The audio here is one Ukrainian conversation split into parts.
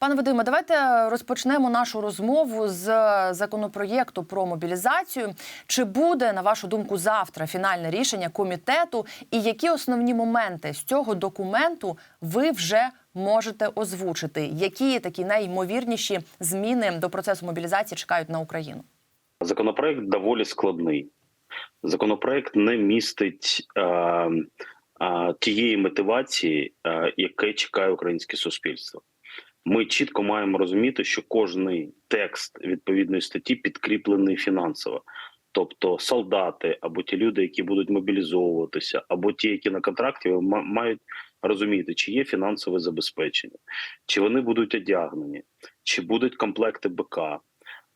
Пане Вадиме, давайте розпочнемо нашу розмову з законопроєкту про мобілізацію. Чи буде, на вашу думку, завтра фінальне рішення комітету, і які основні моменти з цього документу ви вже можете озвучити? Які такі найімовірніші зміни до процесу мобілізації чекають на Україну? Законопроект доволі складний. Законопроект не містить е, е, тієї мотивації, е, яке чекає українське суспільство. Ми чітко маємо розуміти, що кожний текст відповідної статті підкріплений фінансово. Тобто солдати або ті люди, які будуть мобілізовуватися, або ті, які на контракті, ма- мають розуміти, чи є фінансове забезпечення, чи вони будуть одягнені, чи будуть комплекти БК.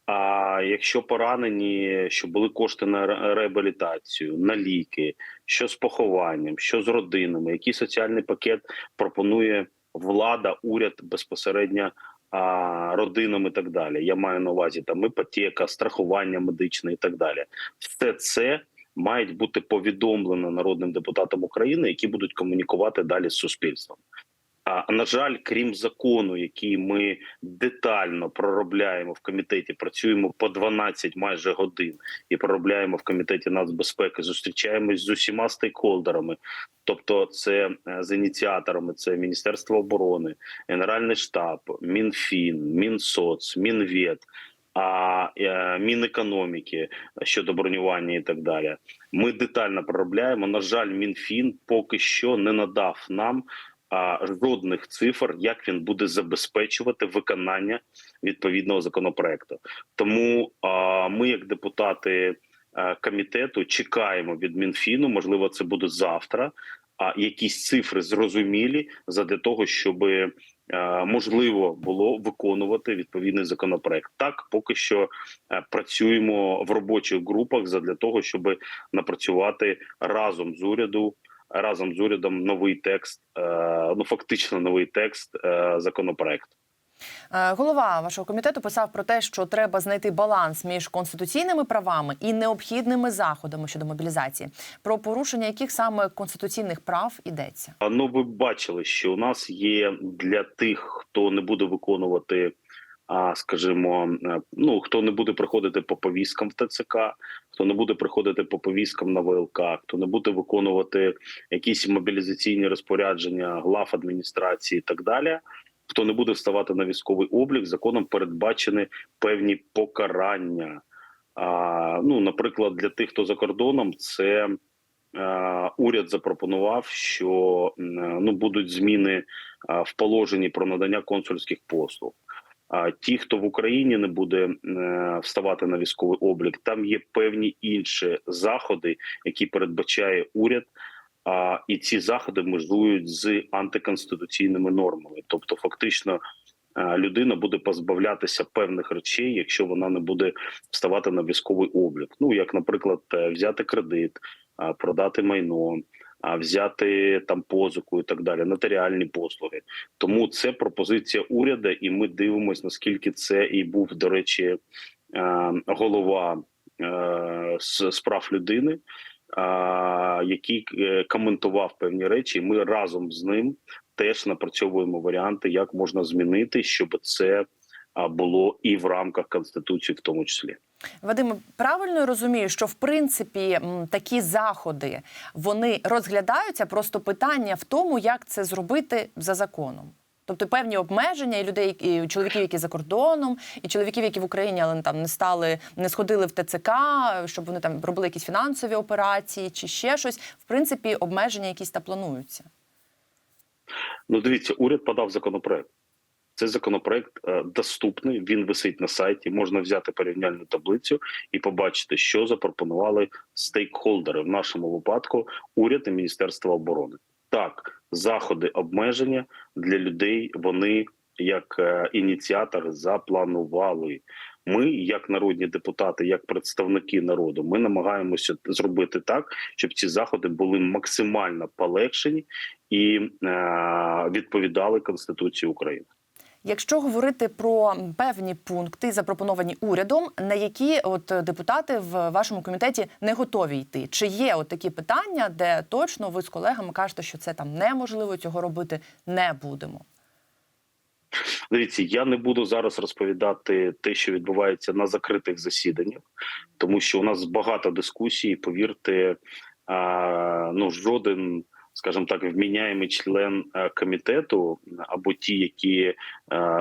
А якщо поранені, що були кошти на реабілітацію, на ліки, що з похованням, що з родинами, який соціальний пакет пропонує влада, уряд безпосередньо родинам і так далі. Я маю на увазі там іпотека, страхування медичне і так далі. Все це мають бути повідомлено народним депутатам України, які будуть комунікувати далі з суспільством. А на жаль, крім закону, який ми детально проробляємо в комітеті, працюємо по 12 майже годин і проробляємо в комітеті нацбезпеки. Зустрічаємось з усіма стейкхолдерами, тобто це е, з ініціаторами, це Міністерство оборони, Генеральний штаб, Мінфін, Мінсоц, Мінвет. А е, Мінекономіки щодо бронювання і так далі, ми детально проробляємо. На жаль, Мінфін поки що не надав нам а, жодних цифр, як він буде забезпечувати виконання відповідного законопроекту. Тому а, ми, як депутати комітету, чекаємо від Мінфіну. Можливо, це буде завтра. А якісь цифри зрозумілі задля того, щоб можливо було виконувати відповідний законопроект. Так, поки що працюємо в робочих групах задля того, щоб напрацювати разом з уряду разом з урядом новий текст, е, ну фактично новий текст е, законопроекту. Е, Голова вашого комітету писав про те, що треба знайти баланс між конституційними правами і необхідними заходами щодо мобілізації. Про порушення яких саме конституційних прав йдеться? Ну, ви бачили, що у нас є для тих, хто не буде виконувати. А скажімо, е, ну хто не буде приходити по повісткам в ТЦК, хто не буде приходити по повісткам на ВЛК, хто не буде виконувати якісь мобілізаційні розпорядження глав адміністрації і так далі. Хто не буде вставати на військовий облік, законом передбачені певні покарання. А, ну, наприклад, для тих, хто за кордоном, це е, уряд запропонував, що м, ну будуть зміни е, в положенні про надання консульських послуг. Ті, хто в Україні не буде е, вставати на військовий облік, там є певні інші заходи, які передбачає уряд. А і ці заходи межують з антиконституційними нормами. Тобто, фактично, е, людина буде позбавлятися певних речей, якщо вона не буде вставати на військовий облік. Ну як, наприклад, е, взяти кредит, продати майно. А взяти там позику і так далі, нотаріальні послуги. Тому це пропозиція уряду, і ми дивимося, наскільки це і був до речі е, голова е, справ людини, який е, коментував певні речі. і Ми разом з ним теж напрацьовуємо варіанти, як можна змінити, щоб це було і в рамках конституції, в тому числі. Вадиме, правильно я розумію, що в принципі такі заходи вони розглядаються. Просто питання в тому, як це зробити за законом. Тобто певні обмеження і людей, і чоловіків, які за кордоном, і чоловіків, які в Україні, але там не стали, не сходили в ТЦК, щоб вони там робили якісь фінансові операції чи ще щось. В принципі, обмеження якісь та плануються. Ну, дивіться, уряд подав законопроект. Цей законопроект е, доступний. Він висить на сайті. Можна взяти порівняльну таблицю і побачити, що запропонували стейкхолдери в нашому випадку уряд і Міністерство оборони. Так, заходи обмеження для людей. Вони як е, ініціатор запланували. Ми, як народні депутати, як представники народу, ми намагаємося зробити так, щоб ці заходи були максимально полегшені і е, відповідали Конституції України. Якщо говорити про певні пункти, запропоновані урядом, на які от депутати в вашому комітеті не готові йти, чи є от такі питання, де точно ви з колегами кажете, що це там неможливо цього робити не будемо? Дивіться, я не буду зараз розповідати те, що відбувається на закритих засіданнях, тому що у нас багато дискусій. Повірте, ну жоден, скажімо так, вміняємий член е, комітету або ті, які е,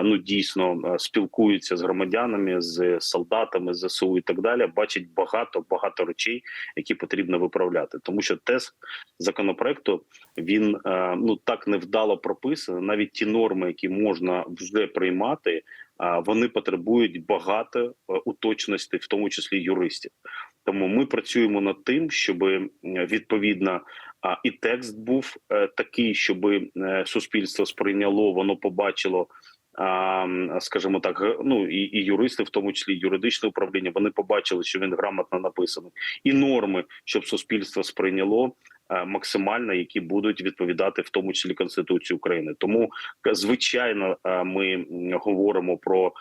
ну дійсно е, спілкуються з громадянами, з солдатами, з ЗСУ і так далі, бачать багато багато речей, які потрібно виправляти, тому що тест законопроекту він ну так невдало прописаний. Навіть ті норми, які можна вже приймати, вони потребують багато уточностей, в тому числі юристів. Тому ми працюємо над тим, щоб м, відповідно а, і текст був е, такий, щоб е, суспільство сприйняло, воно побачило. Скажімо так, ну і, і юристи, в тому числі юридичне управління, вони побачили, що він грамотно написаний, і норми, щоб суспільство сприйняло е, максимально, які будуть відповідати в тому числі Конституції України. Тому звичайно, ми говоримо про,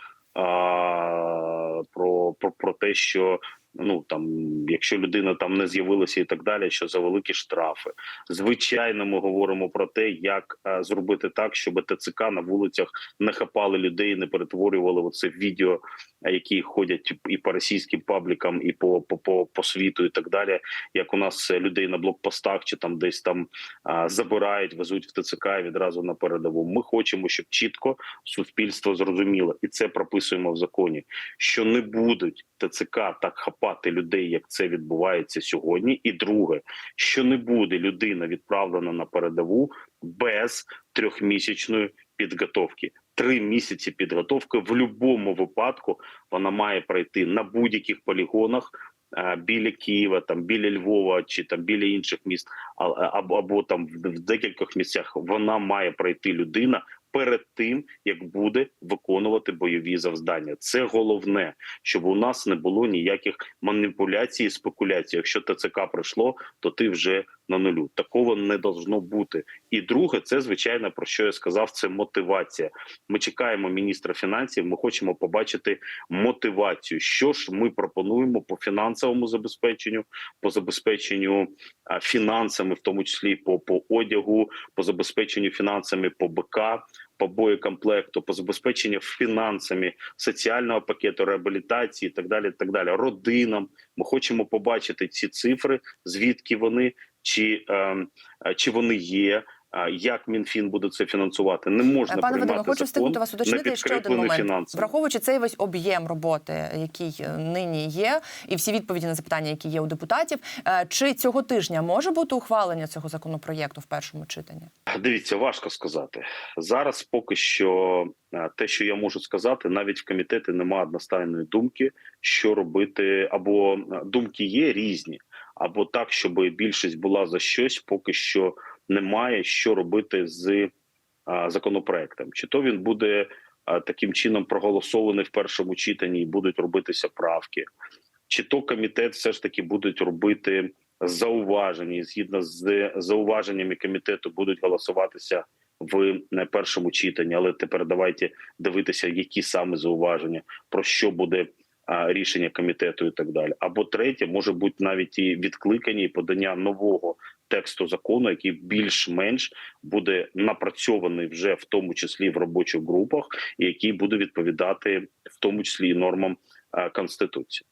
про, про, про те, що. Ну там, якщо людина там не з'явилася і так далі, що за великі штрафи. Звичайно, ми говоримо про те, як е, зробити так, щоб ТЦК на вулицях не хапали людей, не перетворювали оце відео, е, які ходять і по російським паблікам, і по, по, по, по світу, і так далі. Як у нас е, людей на блокпостах чи там десь там а, забирають, везуть в ТЦК і відразу на передову. Ми хочемо, щоб чітко суспільство зрозуміло, і це прописуємо в законі, що не будуть ТЦК так хапати людей, як це відбувається сьогодні. І друге, що не буде людина відправлена на передову без трьохмісячної підготовки. Три місяці підготовки в будь-якому випадку вона має пройти на будь-яких полігонах. е, Біля Києва, там біля Львова чи там біля інших міст, або, або там в декількох місцях вона має пройти людина перед тим, як буде виконувати бойові завдання. Це головне, щоб у нас не було ніяких маніпуляцій і спекуляцій. Якщо ТЦК пройшло, то ти вже на нулю. Такого не должно бути. І друге, це звичайно про що я сказав. Це мотивація. Ми чекаємо міністра фінансів. Ми хочемо побачити мотивацію. Що ж ми пропонуємо по фінансовому забезпеченню, по забезпеченню фінансами, в тому числі по, по одягу, по забезпеченню фінансами по БК, по боєкомплекту, по забезпеченню фінансами соціального пакету реабілітації, і так далі. Так далі, родинам. Ми хочемо побачити ці цифри, звідки вони, чи, ем, е, чи вони є. Як Мінфін буде це фінансувати? Не можна Пане Вадиме, хочу закон, встигнути вас уточнити ще один момент. фінансами. Враховуючи цей весь об'єм роботи, який е, нині є, і всі відповіді на запитання, які є у депутатів, е, чи цього тижня може бути ухвалення цього законопроєкту в першому читанні? Дивіться, важко сказати зараз. Поки що е, те, що я можу сказати, навіть в комітеті немає одностайної думки, що робити, або думки є різні, або так, щоб більшість була за щось, поки що немає що робити з законопроектом. Чи то він буде таким чином проголосований в першому читанні і будуть робитися правки, чи то комітет все ж таки будуть робити зауваження, і згідно з зауваженнями комітету будуть голосуватися в першому читанні. Але тепер давайте дивитися, які саме зауваження, про що буде рішення комітету і так далі. Або третє, може бути навіть і відкликання і подання нового тексту закону, який більш-менш буде напрацьований вже в тому числі в робочих групах, і який буде відповідати в тому числі і нормам конституції.